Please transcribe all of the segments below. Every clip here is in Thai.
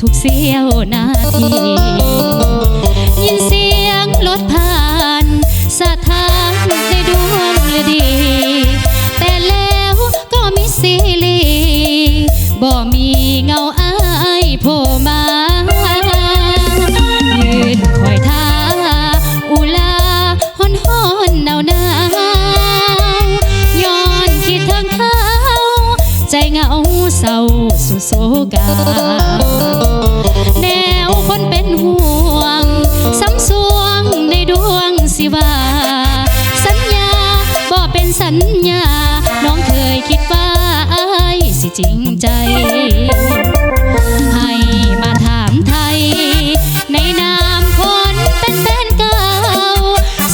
ทุกเสี้ยวนาที ยินเสียงรถผ่านสะท้านในดวงฤดี แต่แล้วก็มิสิลีบ่มีเงาอายโผล่มา เศร้าสุโศกา แนวคนเป็นห่วงซ้ำสวงในดวงสิว่า สัญญาบ่เป็นสัญญา น้องเคยคิดว่าอายสิจริงใจ ให้มาถามไทย ในนามคนเป็นแฟนเก่า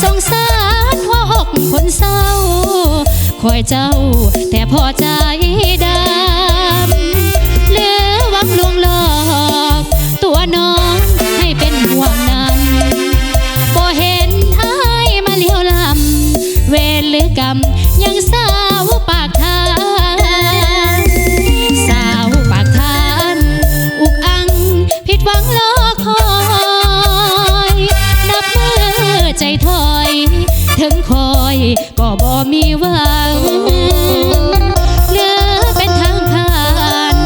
สงสารหัวอกคนเศร้าคอยเจ้าแต่พอใจได้ หรือกรรม ยังสาวปากทางสาวปากทาน อุกอัง ผิดหวังรอคอยนับมือใจถอย ถึงคอยก็บ่มีหวังเหลือเป็นทางผ่าน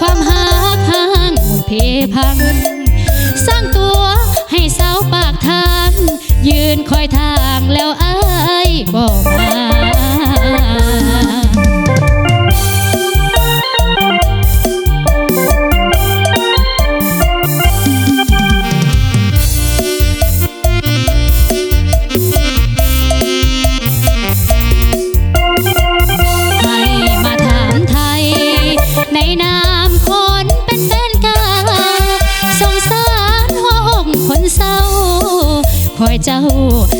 ความหาข้างหมุนเพพัง สร้างตัวให้สาวปากทาง ยืนคอยทางแล้วอายบอกมา เจ้า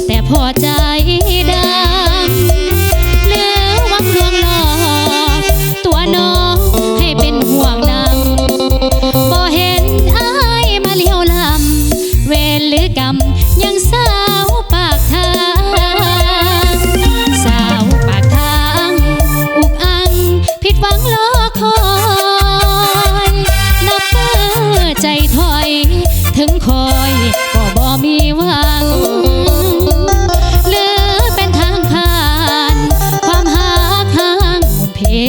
แต่พอใจด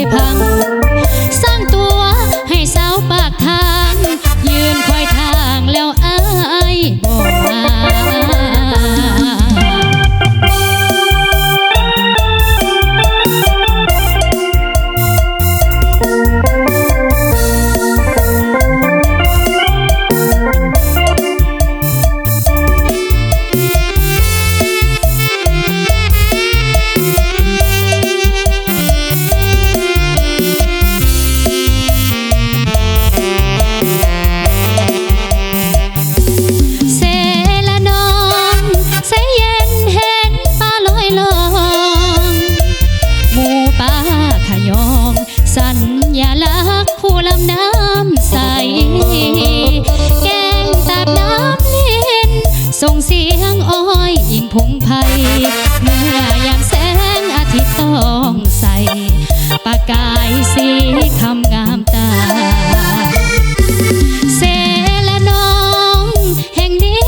ห ส่งเสียงอ้อยยิงพงไพเมื่อยามแสงอาทิตย์ต้องใสประกายสีคำงามตาเสละน้องแห่งนี้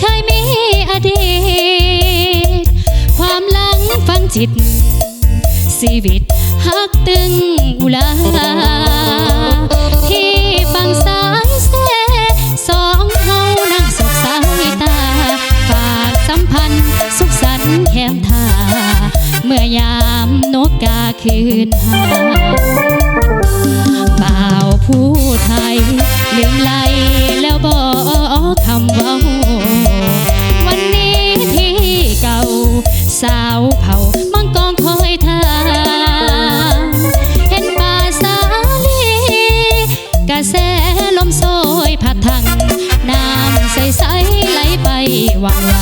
เคยมีอดีต ความหลังฝังจิตชีวิตฮักตึง คืนหาบ่าวผู้ไทย ลืมไหลแล้วบอกคำว่าวันนี้ที่เก่า สาวเผามังกรคอยทางเห็นป่าสาลีกระแสลมโซยพัดทังน้ำใสๆไหลไปวังวัง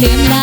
tiembla.